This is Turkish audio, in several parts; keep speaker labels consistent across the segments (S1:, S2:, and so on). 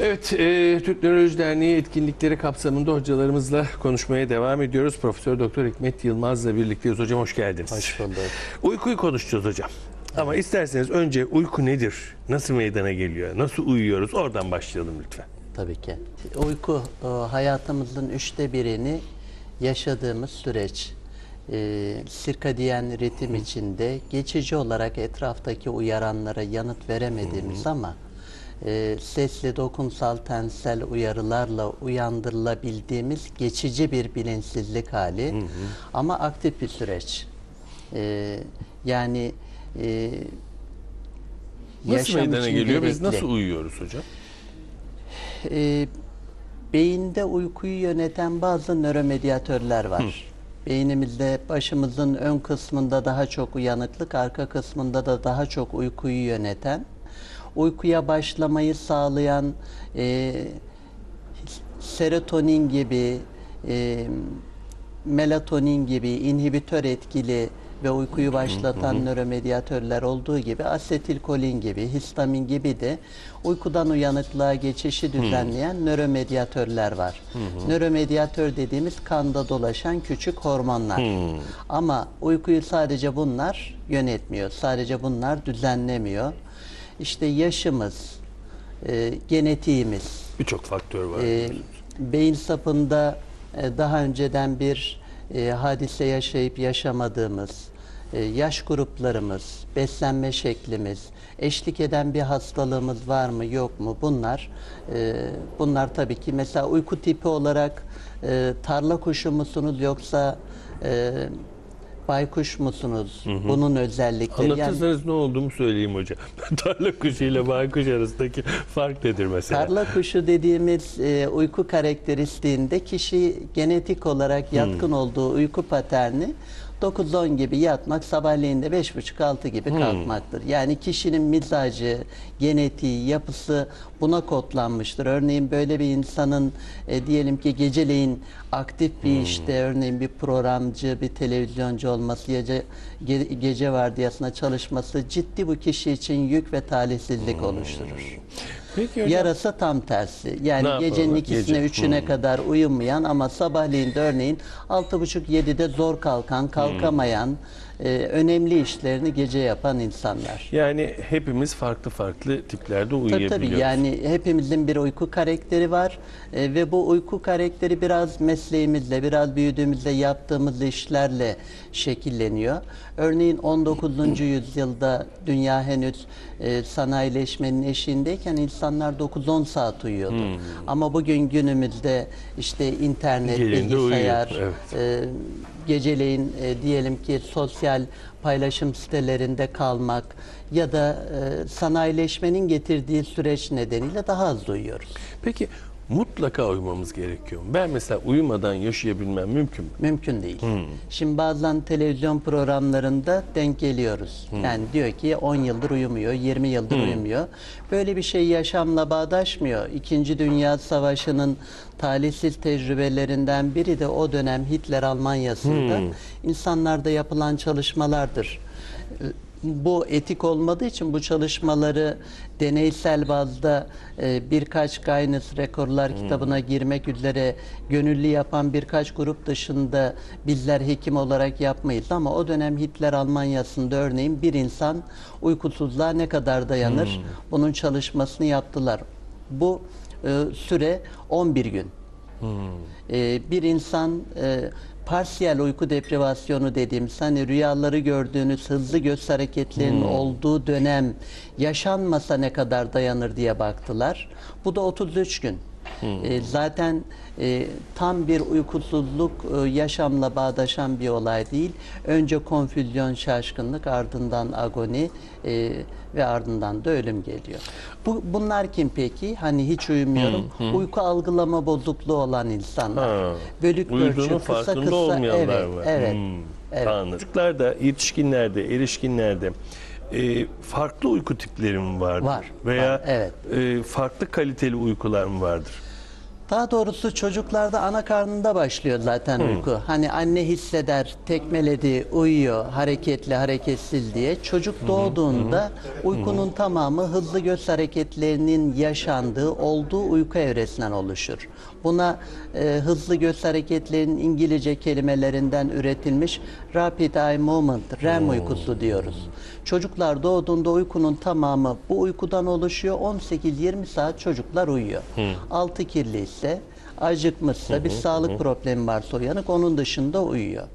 S1: Evet, e, Türk Nöroloji Derneği etkinlikleri kapsamında hocalarımızla konuşmaya devam ediyoruz. Profesör Doktor Hikmet Yılmaz'la birlikteyiz. Hocam hoş geldiniz.
S2: Hoş bulduk.
S1: Uykuyu konuşacağız hocam. Ama isterseniz önce uyku nedir? Nasıl meydana geliyor? Nasıl uyuyoruz? Oradan başlayalım lütfen.
S2: Tabii ki. Uyku e, hayatımızın üçte birini yaşadığımız süreç. E, sirkadiyen ritim içinde geçici olarak etraftaki uyaranlara yanıt veremediğimiz ama e, sesli, dokunsal, tensel uyarılarla uyandırılabildiğimiz geçici bir bilinçsizlik hali ama aktif bir süreç. E, yani e,
S1: Nasıl meydana geliyor? Biz
S2: gerekli.
S1: nasıl uyuyoruz hocam?
S2: e, beyinde uykuyu yöneten bazı nöromediatörler var. Beynimizde başımızın ön kısmında daha çok uyanıklık, arka kısmında da daha çok uykuyu yöneten, uykuya başlamayı sağlayan e, serotonin gibi, e, melatonin gibi inhibitör etkili ve uykuyu başlatan nöromediatörler olduğu gibi asetilkolin gibi, histamin gibi de uykudan uyanıklığa geçişi düzenleyen nöromediatörler var. Nöromediatör dediğimiz kanda dolaşan küçük hormonlar. Ama uykuyu sadece bunlar yönetmiyor. Sadece bunlar düzenlemiyor. İşte yaşımız, e, genetiğimiz,
S1: Birçok faktör var.
S2: e, beyin sapında e, daha önceden bir e, hadise yaşayıp yaşamadığımız, e, yaş gruplarımız, beslenme şeklimiz, eşlik eden bir hastalığımız var mı yok mu bunlar e, bunlar tabii ki mesela uyku tipi olarak e, tarla kuşu musunuz yoksa e, baykuş musunuz? Bunun özellikleri yani
S1: Anlatırsanız ne olduğumu söyleyeyim hocam. Tarla kuşu ile baykuş arasındaki fark nedir mesela?
S2: Tarla kuşu dediğimiz e, uyku karakteristiğinde kişi genetik olarak yatkın olduğu uyku paterni 9-10 gibi yatmak, sabahleyin de 5.30-6 gibi kalkmaktır. Yani kişinin mizacı, genetiği, yapısı buna kodlanmıştır. Örneğin böyle bir insanın e, diyelim ki geceleyin aktif bir işte, örneğin bir programcı, bir televizyoncu olması, gece, ge- gece vardiyasına çalışması ciddi bu kişi için yük ve talihsizlik oluşturur.
S1: Peki hocam.
S2: Yarasa tam tersi. Yani
S1: Ne yapalım?
S2: gecenin ikisine,
S1: Gece.
S2: üçüne kadar uyumayan ama sabahleyin de örneğin altı buçuk yedide zor kalkan, kalkamayan, e, önemli işlerini gece yapan insanlar.
S1: Yani hepimiz farklı farklı tiplerde
S2: Tabii
S1: uyuyabiliyoruz.
S2: tabii yani hepimizin bir uyku karakteri var E, ve bu uyku karakteri biraz mesleğimizle, biraz büyüdüğümüzde yaptığımız işlerle şekilleniyor. Örneğin 19. yüzyılda dünya henüz e, sanayileşmenin eşiğindeyken insanlar 9-10 saat uyuyordu. Ama bugün günümüzde işte internet,
S1: Gelin de
S2: bilgisayar,
S1: uyuyor,
S2: e, geceleyin e, diyelim ki sosyal paylaşım sitelerinde kalmak ya da e, sanayileşmenin getirdiği süreç nedeniyle daha az uyuyoruz.
S1: Peki mutlaka uyumamız gerekiyor? Ben mesela uyumadan yaşayabilmem mümkün mü?
S2: Mümkün değil. Şimdi bazen televizyon programlarında denk geliyoruz. Yani diyor ki 10 yıldır uyumuyor, 20 yıldır uyumuyor. Böyle bir şey yaşamla bağdaşmıyor. İkinci Dünya Savaşı'nın talihsiz tecrübelerinden biri de o dönem Hitler Almanya'sında insanlarda yapılan çalışmalardır. Bu etik olmadığı için bu çalışmaları deneysel bazda e, birkaç Guinness Rekorlar kitabına girmek üzere gönüllü yapan birkaç grup dışında bizler hekim olarak yapmayız. Ama o dönem Hitler Almanya'sında örneğin bir insan uykusuzluğa ne kadar dayanır? Bunun çalışmasını yaptılar. Bu e, süre 11 gün. E, bir insan e, parsiyel uyku deprivasyonu dediğimiz hani rüyaları gördüğünüz hızlı göz hareketlerinin olduğu dönem yaşanmasa ne kadar dayanır diye baktılar. Bu da 33 gün. E, zaten e, tam bir uykusuzluk e, yaşamla bağdaşan bir olay değil. Önce konfüzyon, şaşkınlık, ardından agoni e, ve ardından da ölüm geliyor. Bu bunlar kim peki? Hani hiç uyumuyorum. Uyku algılama bozukluğu olan insanlar.
S1: Ha.
S2: Bölük pörçük, kısa
S1: farkında
S2: kısa.
S1: olmayanlar
S2: evet,
S1: var.
S2: Evet.
S1: Hmm,
S2: evet.
S1: Anladım. Çocuklarda, yetişkinlerde, erişkinlerde e, farklı uyku tipleri mi vardır?
S2: Var,
S1: Veya
S2: var, evet.
S1: e, farklı kaliteli uykular mı vardır?
S2: Daha doğrusu çocuklarda ana karnında başlıyor zaten uyku. Hani anne hisseder, tekmeledi, uyuyor, hareketli, hareketsiz diye. Çocuk doğduğunda uykunun tamamı hızlı göz hareketlerinin yaşandığı, olduğu uyku evresinden oluşur. Buna e, hızlı göz hareketlerinin İngilizce kelimelerinden üretilmiş Rapid Eye Movement, REM uykusu diyoruz. Çocuklar doğduğunda uykunun tamamı bu uykudan oluşuyor. 18-20 saat çocuklar uyuyor. Altı kirli ise, acıkmışsa, bir sağlık problemi varsa uyanık, onun dışında uyuyor.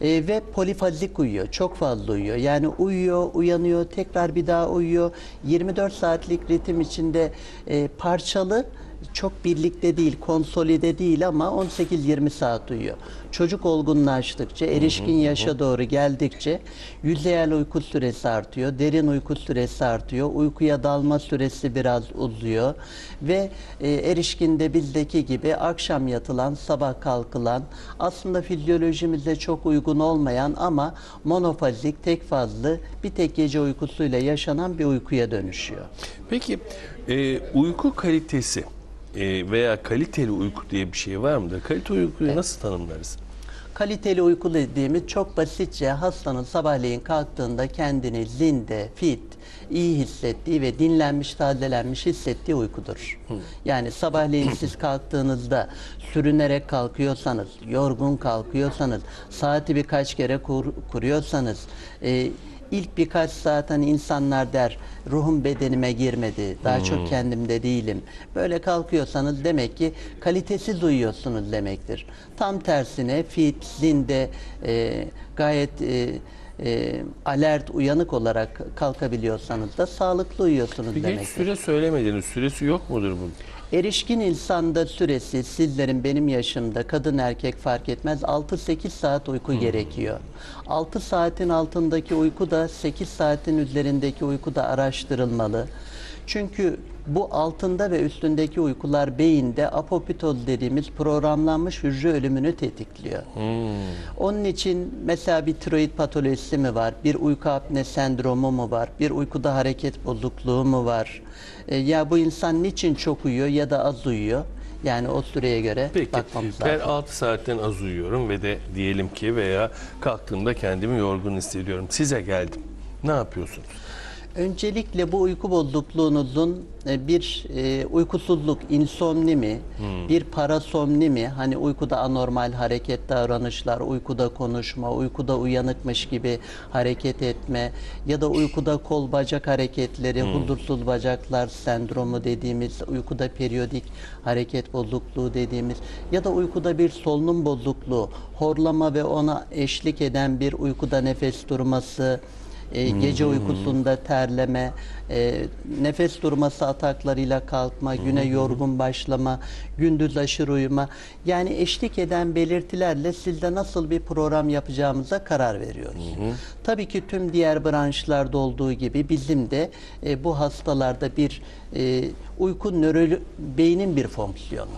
S2: E, ve polifazik uyuyor. Çok fazla uyuyor. Yani uyuyor, uyanıyor, tekrar bir daha uyuyor. 24 saatlik ritim içinde e, parçalı çok birlikte değil, konsolide değil ama 18-20 saat uyuyor. Çocuk olgunlaştıkça, erişkin yaşa doğru geldikçe yüzeyel uyku süresi artıyor, derin uyku süresi artıyor, uykuya dalma süresi biraz uzuyor ve e, erişkinde bizdeki gibi akşam yatılan, sabah kalkılan, aslında fizyolojimize çok uygun olmayan ama monofazik, tek fazlı bir tek gece uykusuyla yaşanan bir uykuya dönüşüyor.
S1: Peki e, uyku kalitesi e, veya kaliteli uyku diye bir şey var mıdır? Kalite uykuyu nasıl tanımlarız?
S2: Kaliteli uyku dediğimiz çok basitçe hastanın sabahleyin kalktığında kendini zinde, fit, iyi hissettiği ve dinlenmiş, tazelenmiş hissettiği uykudur. Yani sabahleyin siz kalktığınızda sürünerek kalkıyorsanız, yorgun kalkıyorsanız, saati birkaç kere kur- kuruyorsanız, e, ilk birkaç saat hani insanlar der ruhum bedenime girmedi, daha çok kendimde değilim. Böyle kalkıyorsanız demek ki kalitesiz uyuyorsunuz demektir. Tam tersine fit, zinde, e, gayet e, e, alert, uyanık olarak kalkabiliyorsanız da sağlıklı uyuyorsunuz
S1: Peki hiç
S2: demektir.
S1: süre söylemediniz. Süresi yok mudur bunun?
S2: Erişkin insanda süresi sizlerin benim yaşımda kadın erkek fark etmez 6-8 saat uyku gerekiyor. 6 saatin altındaki uyku da 8 saatin üzerindeki uyku da araştırılmalı. Çünkü bu altında ve üstündeki uykular beyinde apoptoz dediğimiz programlanmış hücre ölümünü tetikliyor. Onun için mesela bir tiroid patolojisi mi var, bir uyku apne sendromu mu var, bir uykuda hareket bozukluğu mu var? E, ya bu insan niçin çok uyuyor ya da az uyuyor? Yani o süreye göre
S1: Peki
S2: bakmamız
S1: ben
S2: lazım.
S1: 6 saatten az uyuyorum ve de diyelim ki veya kalktığımda kendimi yorgun hissediyorum. Size geldim. Ne yapıyorsunuz?
S2: Öncelikle bu uyku bozukluğunuzun e, bir e, uykusuzluk, insomni mi, bir parasomni mi, hani uykuda anormal hareket davranışlar, uykuda konuşma, uykuda uyanıkmış gibi hareket etme ya da uykuda kol bacak hareketleri, huzursuz bacaklar sendromu dediğimiz, uykuda periyodik hareket bozukluğu dediğimiz ya da uykuda bir solunum bozukluğu, horlama ve ona eşlik eden bir uykuda nefes durması, e, gece uykusunda terleme, e, nefes durması ataklarıyla kalkma, güne yorgun başlama, gündüz aşırı uyuma. Yani eşlik eden belirtilerle sizde nasıl bir program yapacağımıza karar veriyoruz. Tabii ki tüm diğer branşlarda olduğu gibi bizim de e, bu hastalarda bir e, uyku nöro beynin bir fonksiyonu.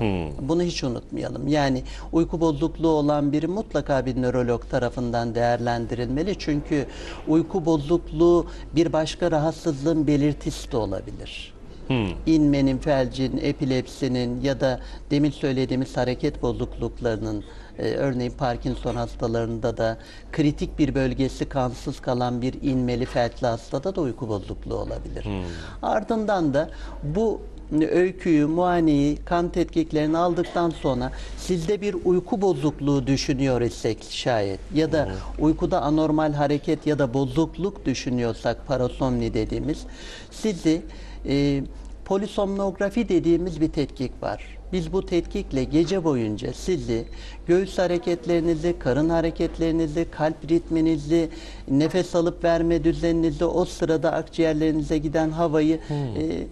S2: Bunu hiç unutmayalım. Yani uyku bozukluğu olan biri mutlaka bir nörolog tarafından değerlendirilmeli. Çünkü uyku bozukluğu bir başka rahatsızlığın belirtisi de olabilir. İnmenin, felcin, epilepsinin ya da demin söylediğimiz hareket bozukluklarının e, örneğin Parkinson hastalarında da kritik bir bölgesi kansız kalan bir inmeli felçli hastada da uyku bozukluğu olabilir. Ardından da bu öyküyü, muayeneyi, kan tetkiklerini aldıktan sonra sizde bir uyku bozukluğu düşünüyor isek şayet ya da uykuda anormal hareket ya da bozukluk düşünüyorsak parasomni dediğimiz sizi e, polisomnografi dediğimiz bir tetkik var. Biz bu tetkikle gece boyunca sizi göğüs hareketlerinizi, karın hareketlerinizi, kalp ritminizi, nefes alıp verme düzeninizi, o sırada akciğerlerinize giden havayı e,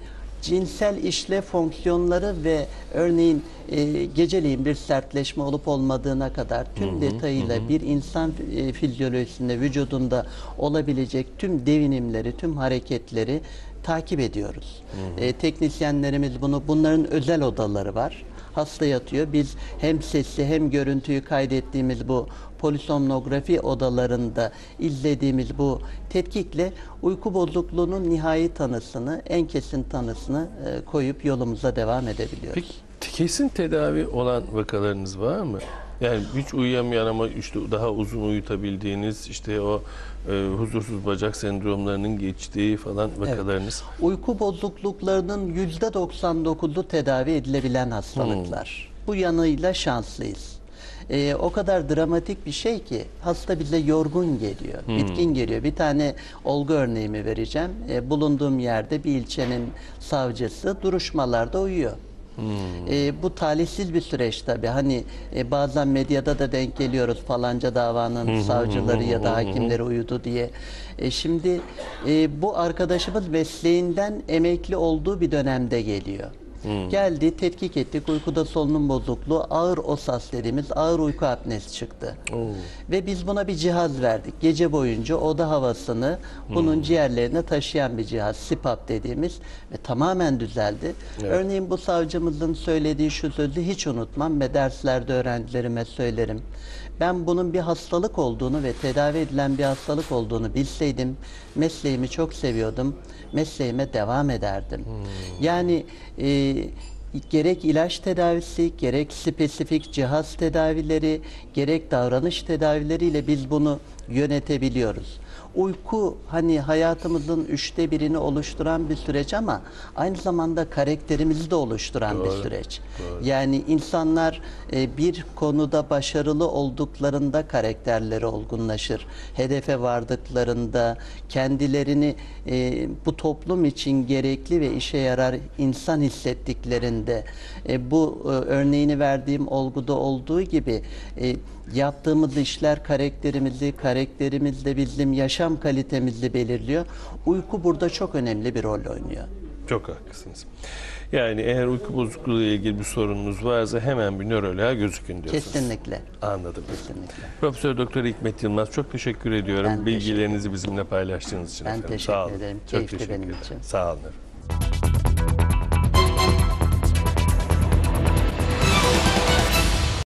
S2: cinsel işlev fonksiyonları ve örneğin e, geceleyin bir sertleşme olup olmadığına kadar tüm detayıyla bir insan e, fizyolojisinde vücudunda olabilecek tüm devinimleri, tüm hareketleri takip ediyoruz. E, teknisyenlerimiz bunu bunların özel odaları var. Hasta yatıyor. Biz hem sesi hem görüntüyü kaydettiğimiz bu polisomnografi odalarında izlediğimiz bu tetkikle uyku bozukluğunun nihai tanısını, en kesin tanısını e, koyup yolumuza devam edebiliyoruz.
S1: Peki kesin tedavi olan vakalarınız var mı? Yani hiç uyuyamayan ama işte daha uzun uyutabildiğiniz işte o e, huzursuz bacak sendromlarının geçtiği falan vakalarınız.
S2: Uyku bozukluklarının %99'u tedavi edilebilen hastalıklar. Bu yanıyla şanslıyız. Ee, o kadar dramatik bir şey ki hasta bize yorgun geliyor, bitkin geliyor. Bir tane olgu örneğimi vereceğim. Ee, bulunduğum yerde bir ilçenin savcısı duruşmalarda uyuyor. Ee, bu talihsiz bir süreç tabii. Hani e, bazen medyada da denk geliyoruz falanca davanın savcıları ya da hakimleri uyudu diye. E, şimdi e, bu arkadaşımız mesleğinden emekli olduğu bir dönemde geliyor. Geldi, tetkik ettik. Uykuda solunum bozukluğu, ağır OSAS dediğimiz ağır uyku apnesi çıktı. Ve biz buna bir cihaz verdik. Gece boyunca oda havasını bunun ciğerlerine taşıyan bir cihaz, CPAP dediğimiz ve tamamen düzeldi. Örneğin bu savcımızın söylediği şu sözü hiç unutmam ve derslerde öğrencilerime söylerim. Ben bunun bir hastalık olduğunu ve tedavi edilen bir hastalık olduğunu bilseydim mesleğimi çok seviyordum. Mesleğime devam ederdim. Yani e, gerek ilaç tedavisi, gerek spesifik cihaz tedavileri, gerek davranış tedavileriyle biz bunu yönetebiliyoruz. Uyku hani hayatımızın üçte birini oluşturan bir süreç ama aynı zamanda karakterimizi de oluşturan bir süreç. Yani insanlar e, bir konuda başarılı olduklarında karakterleri olgunlaşır. Hedefe vardıklarında kendilerini e, bu toplum için gerekli ve işe yarar insan hissettiklerinde e, bu e, örneğini verdiğim olguda olduğu gibi e, yaptığımız işler karakterimizi, karakterimiz de bizim yaşam kalitemizi belirliyor. Uyku burada çok önemli bir rol oynuyor.
S1: Çok haklısınız. Yani eğer uyku bozukluğu ile ilgili bir sorununuz varsa hemen bir nöroloğa gözükün diyorsunuz.
S2: Kesinlikle.
S1: Anladım.
S2: Kesinlikle.
S1: Profesör Doktor Hikmet Yılmaz çok teşekkür ediyorum.
S2: Ben teşekkür
S1: Bilgilerinizi bizimle paylaştığınız için
S2: Ben
S1: efendim.
S2: teşekkür
S1: Sağ olun.
S2: ederim.
S1: Çok
S2: Keyifli
S1: teşekkür
S2: benim
S1: ederim.
S2: için.
S1: Sağ olun efendim.